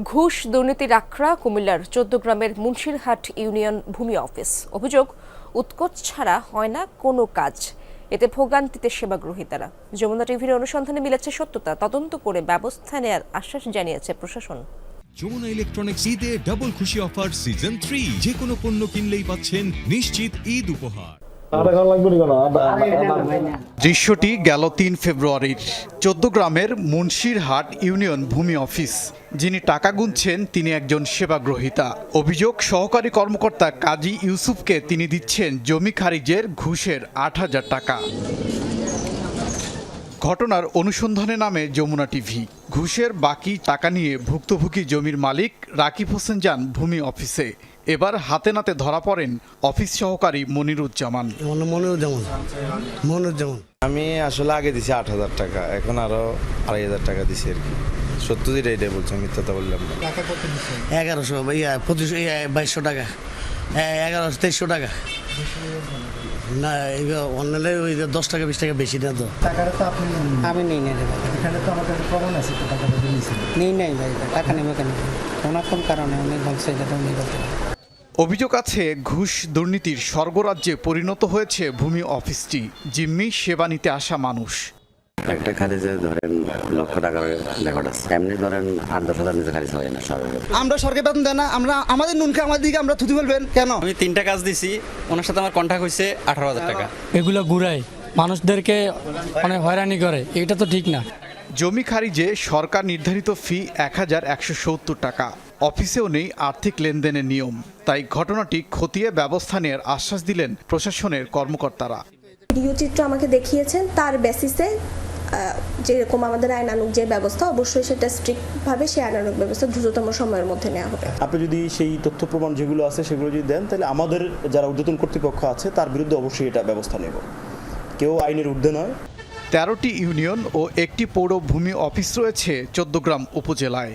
ঘুষ দুর্নীতির আখড়া কুমিল্লার চোদ্দ গ্রামের মুন্সিরহাট ইউনিয়ন ভূমি অফিস। অভিযোগ, উৎকোচ ছাড়া হয় না কোনো কাজ। এতে ভোগান্তিতে সেবাগ্রহীতারা। যমুনা টিভির অনুসন্ধানে মিলেছে সত্যতা। তদন্ত করে ব্যবস্থা নেয়ার আশ্বাস জানিয়েছে প্রশাসন। যমুনা ইলেকট্রনিক্স ঈদে ডাবল খুশি অফার সিজন থ্রি যে কোনো পণ্য কিনলেই পাচ্ছেন নিশ্চিত ঈদ উপহার। দৃশ্যটি গেল তিন ফেব্রুয়ারির। চোদ্দ গ্রামের মুন্সিরহাট ইউনিয়ন ভূমি অফিস। যিনি টাকা গুনছেন, তিনি একজন সেবাগ্রহীতা। অভিযোগ সহকারী কর্মকর্তা কাজী ইউসুফকে তিনি দিচ্ছেন জমি খারিজের ঘুষের আট হাজার টাকা। ঘটনার অনুসন্ধানে নামে যমুনা টিভি। ঘুষের বাকি টাকা নিয়ে ভুক্তভোগী জমির মালিক রাকিব হোসেন যান ভূমি অফিসে। এবার হাতে নাতে ধরা পড়েন অফিস সহকারী মনিরুজ্জামান। মনিরুজ্জামান। মনিরুজ্জামান। আমি আসলে আগে দিছি আট হাজার টাকা এখন আরও আড়াই হাজার টাকা দিছি আর কি। সত্য যেটা এটাই বলছি মিথ্যাটা বললাম এগারোশো ইয়া পঁচিশশো ইয়া বাইশশো টাকা। হ্যাঁ এগারোশো তেইশশো টাকা। না এবার অনলাইনে ওই দশ টাকা বিশ টাকা বেশি না তো। আমি নেই নাই এখানে তো প্রমাণ আছে তো টাকাটা নেই নাই ভাই টাকা নেবে কেন কোনো কোন কারণে উনি বলছে যেটা উনি করতে পারে। অভিযোগ আছে ঘুষ দুর্নীতির স্বর্গরাজ্যে পরিণত হয়েছে ভূমি অফিসটি। জিম্মি সেবা নিতে আসা মানুষ। একটা খারিজে ধরেন লক্ষ টাকার রেকর্ড আছে। এমনি ধরেন আট দশ হাজার নিচে খারিজ হয় না আমরা সরকারি বেতন দেয় না আমরা আমাদের নুনকে আমাদের দিকে আমরা থুতু ফেলবেন কেন? আমি তিনটা কাজ দিছি ওনার সাথে আমার কন্ট্যাক্ট হয়েছে আঠারো হাজার টাকা। এগুলো ঘুরায় মানুষদেরকে অনেক হয়রানি করে এটা তো ঠিক না। জমি খারিজে সরকার নির্ধারিত ফি এক হাজার একশো সত্তর টাকা। অফিসেও নেই আর্থিক লেনদেনের নিয়ম তাই ঘটনাটি খতিয়ে ব্যবস্থা নেওয়ার আশ্বাস দিলেন প্রশাসনের কর্মকর্তারা। ভিডিও চিত্র আমাকে দেখিয়েছেন তার বেসিসে যেরকম আমাদের আইনানুক যে ব্যবস্থা অবশ্যই সেটা স্ট্রিক্টভাবে সেই আইনানুক ব্যবস্থা দ্রুততম সময়ের মধ্যে নেওয়া হবে। আপনি যদি সেই তথ্য প্রমাণ যেগুলো আছে সেগুলো যদি দেন তাহলে আমাদের যারা ঊর্ধ্বতন কর্তৃপক্ষ আছে তার বিরুদ্ধে অবশ্যই এটা ব্যবস্থা নেব। কেউ আইনের ঊর্ধ্বে নয়। তেরোটি ইউনিয়ন ও একটি পৌর ভূমি অফিস রয়েছে চোদ্দগ্রাম উপজেলায়।